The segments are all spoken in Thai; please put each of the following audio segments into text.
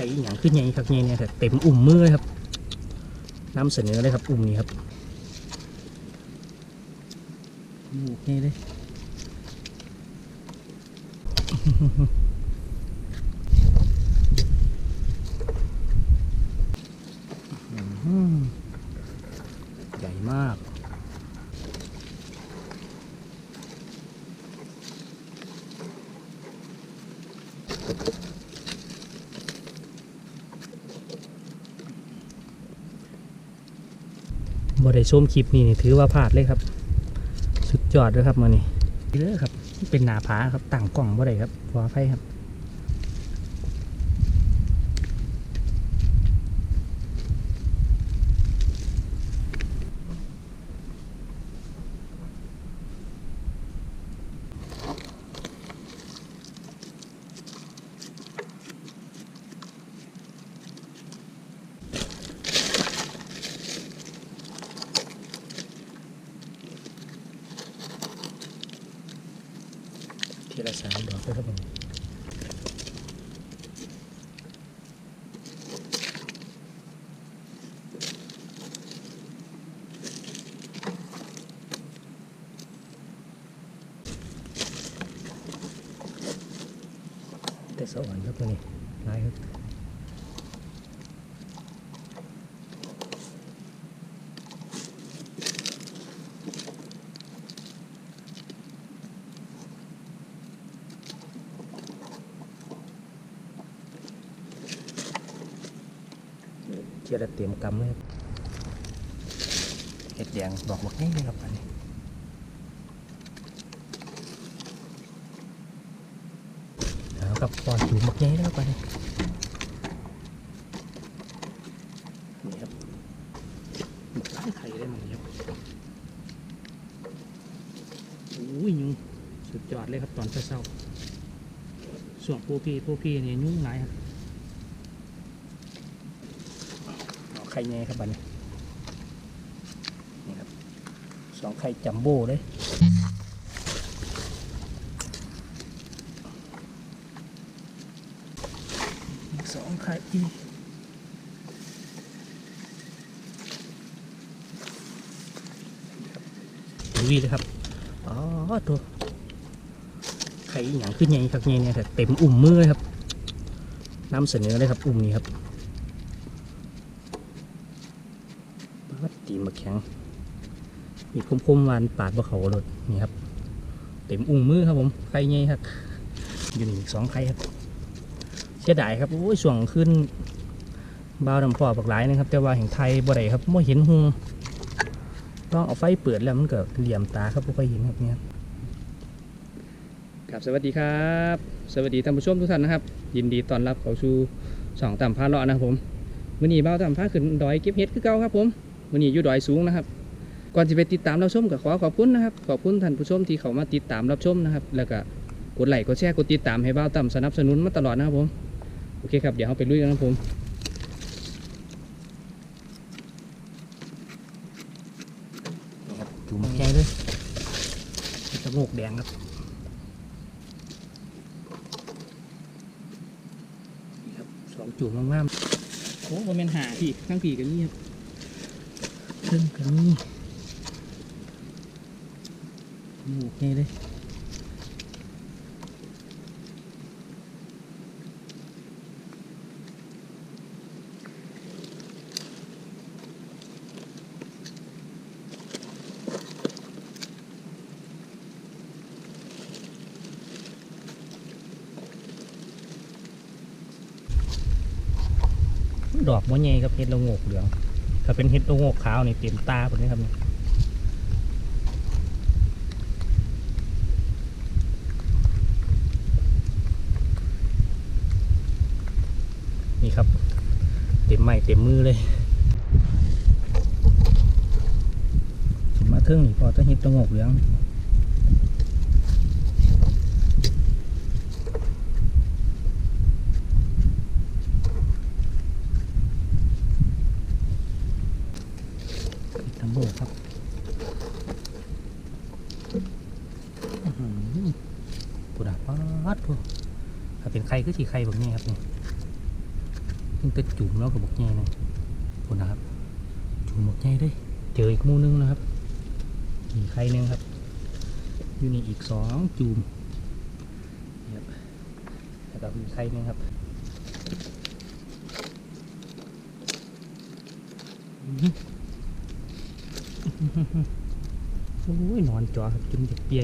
ข่อหย่งขึ้นใหญ่ครับใหญ่เนี่ยครับเต็มอุ่มมือเลยครับน้ำเสนอเลยครับอุ่มนี้ครับโอ้โหนี่เลยใหญ่มาก บ่ได้ชมคลิปนี้นี่ถือว่าพลาดเลยครับ สุดยอดเลยครับมานี่เยอะครับ เป็นหนาผาครับต่างกล่องบ่ได้ครับวัวไฟครับ ทีละสามดอกเลยครับผม แต่สวรรค์ครับตัวนี้ลายครับเทียละเตรียมกำเลยครับเห็ดแดงดอกบักนี่เลยครับอันนี้แล้วกับปอนจูบักนี่แล้วไปนี่ครับไข่ไข่ได้ไหมครับโอ้ยยุงสุดยอดเลยครับตอนเช้าๆส่วนผู้พี่ผู้พี่เนี่ยยุ่งหลายครับเอาไข่แง่ครับบัดนนี่ครับสองไข่จัมโบ้เลยอีก สองไข่อีกดูวีเลยครับ อ๋อตัวไข่อหย่างขึ้นใหญ่ครับใหญ่เนี่ยครับเต็มอุ่มมือเลยครับน้ำเสนอเลยครับ อุ่มนี้ครับปัดตีมาแข็งมีคมๆวานปาดบะเขาเลยนี่ครับ เต็มอุ้งมือครับผมไข่ใหญ่ครับอยู่นี่อีกสองไข่ครับ เสียดายครับโอ้ยส่วงขึ้นบ้าวดำพ่อบักหลายนะครับ แต่ว่าแห่งไทยบ่ได้ครับไม่เห็นหุงต้องเอาไฟเปิดแล้วมันเก็เหลี่ยมตาครับบ่ค่อยเห็นครับเนี่ยครับสวัสดีครับ สวัสดีท่านผู้ชมทุกท่านนะครับ ยินดีต้อนรับเข้าสู่สองต่ำพาเลาะนะครับผมมื่อนี้เบ้าตามพาขึ้นดอยเก็บเห็ดคือเก่าครับผมมื่อนี้อยู่ดอยสูงนะครับก่อนจะไปติดตามรับชมก็ขอขอบคุณนะครับขอบคุณท่านผู้ชมที่เขามาติดตามรับชมนะครับ แล้วก็กดไลค์กดแชร์กดติดตามให้เบ้าต่ำสนับสนุนมาตลอดนะครับผม โอเคครับ เดี๋ยวเราไปลุยกันนะครับผมนี่ครับจูมักใหญ่เลยจมูกแดงครับนี่ครับสองจูงงามๆโอ้บ่แม่นหาพี่ทั้งพี่กันนี่ครับเพิ่งกันนี่หมูกไงเลย ดอกมะเงยครับเห็ดละโงกเหลืองถ้าเป็นเห็ดละโงกขาวนี่เต็มตาผมเลยครับนี่นี่ครับ เต็มไม้เต็มมือเลยขึ้นมาเทิงนี่พอต้องเห็ดละโงกเหลือง เห็ดครับอื้อหือปุดาปัดพูถ้าเป็นไข่ก็สีไข่แบบนี้ครับนี่ตั้งแต่จุ่มแล้วกับบอกใหญ่นะคนนะครับ จุ่มบอกใหญ่ด้วยเจออีกมูนึงนะครับมีไข่นึงครับ อยู่นี่อีกสองจุ่มครับแล้วก็มีไข่นึงครับอื โอ้ยนอนจอครับกินเด็กเปีย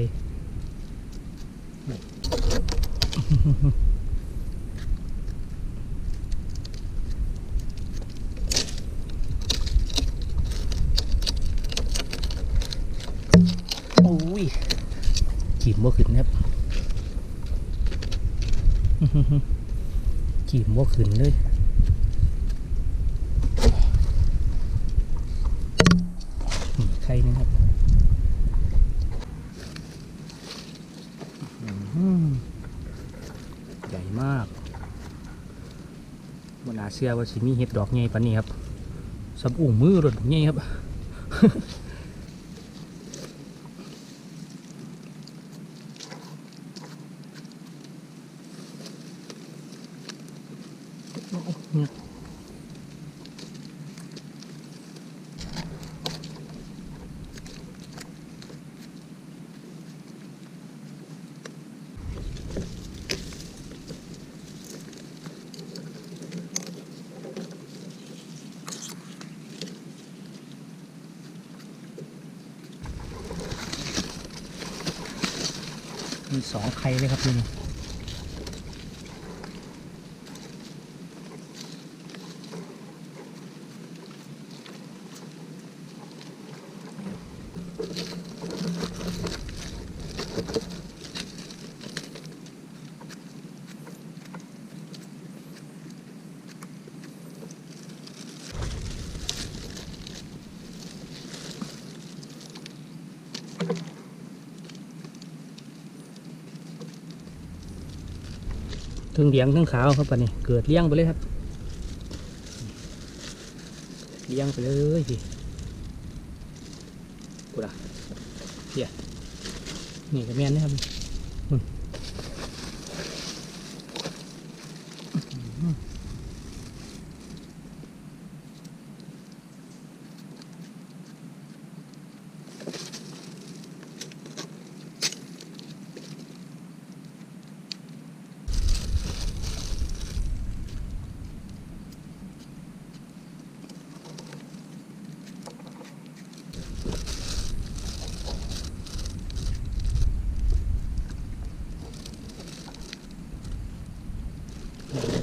โอ้ยขีมบ่ขึ้นครับขีมบ่ขึ้นเลยนี่ไข่หนึงครับอื้อหือใหญ่มากบนา เชื่อว่าสิมีเห็ดดอกใหญ่ปานนี้ครับสับอุ่งมือรถใหญ่ครับเนี่ย มีสองไข่เลยครับนี่ ทั้งเหลียงทั้งขาวครับปะนี่เกิดเลี้ยงไปเลยครับเลี้ยงไปเลยพี่กูละเฮียนี่ก็แม่นนะครับ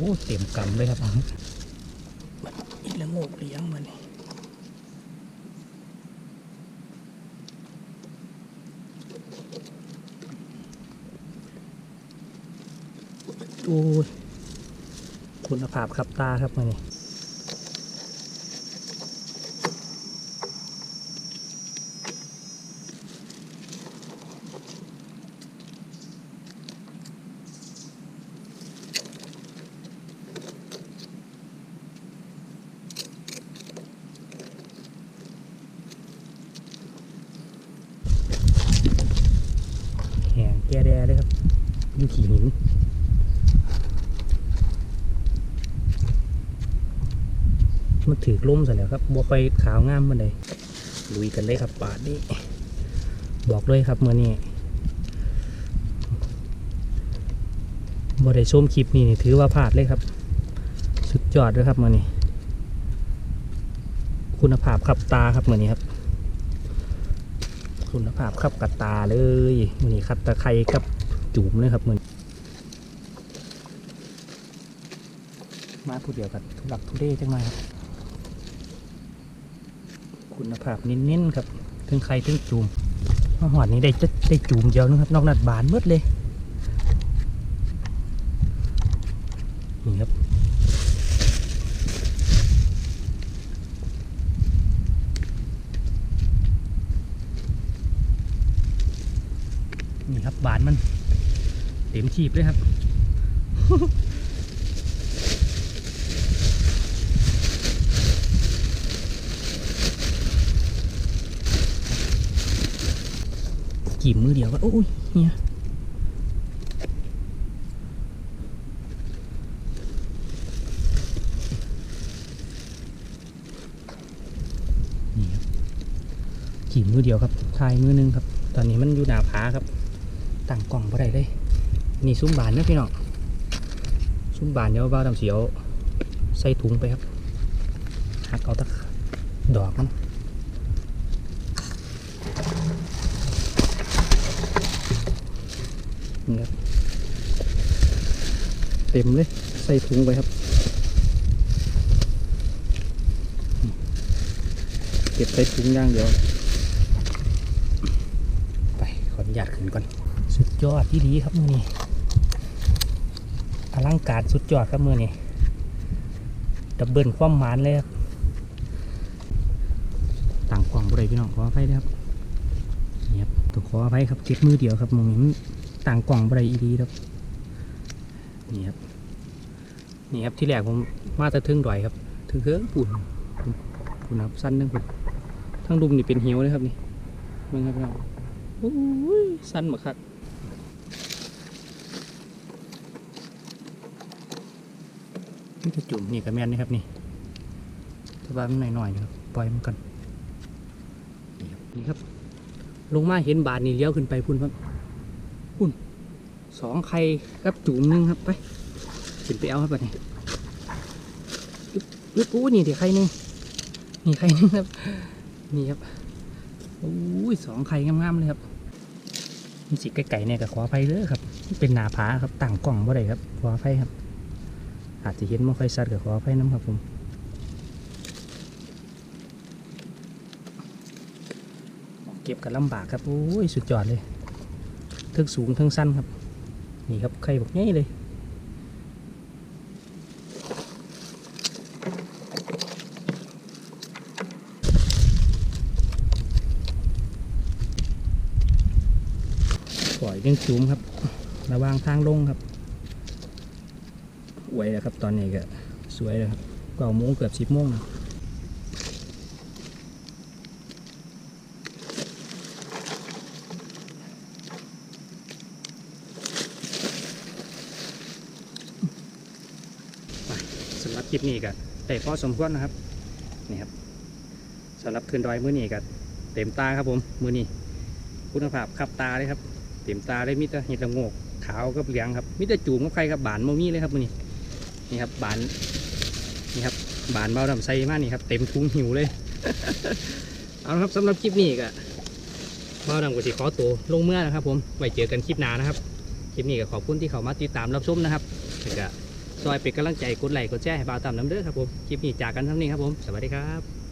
อืมโอ้โหเต็มกำเลยครับผมอีละโงกเลี้ยงมันนี่โอ้ยคุณภาพครับตาครับมันนี่แหงแก่แดเลยครับอยู่ขี่หินมันถือล่มเสร็จแล้วครับบัวไฟขาวงามมันเลยลุยกันเลยครับป่าดนี้บอกเลยครับเมื่อนี้บ่ได้ชมคลิปนี้นี่ถือว่าพลาดเลยครับ สุดยอดเลยครับเมื่อนี้ คุณภาพขับตาครับเมื่อนี้ครับ คุณภาพขับกับตาเลยมื่อนี้คัดตะไคร้กับจุ่มเลยครับเมื่อนมาผู้เดียวกันทุลักทุเลจังมาครับ คุณภาพเน้นๆครับถึงใครถึงจูมมาหอดนี้ได้จะได้จูมเดียวนึงครับ นอกนั้นบานหมดเลยนี่ครับ มขีบเลยครับขีบมือเดียวก็โอ้ยเนี่ยขี่มือเดียวครับทายมือนึงครับ ตอนนี้มันอยู่หนาผาครับต่างกล่องไปได้เลย นี่ซุ้มบานนะพี่น้องซุ้มบานเดี๋ยวบ้าวดำเสียวใส่ถุงไปครับหักเอาตะดอกมันนี่ครับเต็มเลยใส่ถุงไปครับเก็บใส่ถุงย่างเดียว ไปขออนุญาตขึ้นก่อน สุดยอดที่ดีครับมือนี้ อลังการสุดยอดครับมือนี้ดับเบิลความหมานเลยครับต่างกล่องบริพี่น้องขออภัยนะครับนี่ครับต้องขออภัยครับเก็บมือเดียวครับมองนี้มันต่างกล่องบริอีดีครับนี่ครับนี่ครับที่แรกผมมาตะทึงดอยครับถึงเครื่องปุ่นปุ่นครับสั้นนึงปุ่นทั้งดุมนี่เป็นเหี่ยวเลยครับนี่เบิ่งครับพี่น้องโอ้ยสั้นมากครับ นี่จะจุ่มนี่กับแมนนี่ครับนี่แต่ว่ามันหน่อยๆนะครับปล่อยมันก่อนนี่ครับ ลงมาเห็นบาทนี่เลี้ยวขึ้นไปพุ่นครับพุ่นสองไข่กับจุ่มหนึงครับไปขึ้นไปเอาครับบัดนี้อึ๊บอึ๊บอู้นี่เดี๋ยวไข่หนึงนี่ไข่หนึงครับนี่ครับโอ้ยสองไข่งามๆเลยครับมันสิไก่ๆเนี่ยก็ขออภัยเลยครับ เป็นหนาผาครับต่างกล่องบ่ได้ครับขออภัยครับ อาจจะเห็นไม่ค่อยชัดก็ขออภัยน้ำครับผมเก็บกันลำบากครับโอ้ยสุดยอดเลยทั้งสูงทั้งสั้นครับ นี่ครับไข่บอกง่ายเลยปล่อยเรื่องจุ้มครับ ระวางทางลงครับ อวยแล้วครับ ตอนนี้ก็สวยเลยครับเก้าโมงเกือบสิบโมงนะสำหรับคลิปนี้ก็ได้พอสมควรนะครับนี่ครับสำหรับคืนดอยมื้อนี้ก็เต็มตาครับผมมื้อนี้คุณภาพขับตาเลยครับ เต็มตาเลยมิต่เห็ดละโงกขาวกับเหลืองครับมิต่จูมกับใครครับบานโมมี่เลยครับมือนี้ นี่ครับบานนี่ครับบานเบาดำใส่มากนี่ครับเต็มทุงหิวเลย เอาละครับสำหรับคลิปนี้ก็เบาดำกับสีขอตัวลงเมื่อนะครับ ผมไว้เจอกันคลิปหน้านะครับคลิปนี้ก็ขอบคุณที่เขามาติดตามรับชมนะครับแล้วก็ซอยเป็นกำลังใจกดไลค์กดแชร์ให้เบาตามน้ำเด้อครับผมคลิปนี้จากกันเท่านี้ครับผมสวัสดีครับ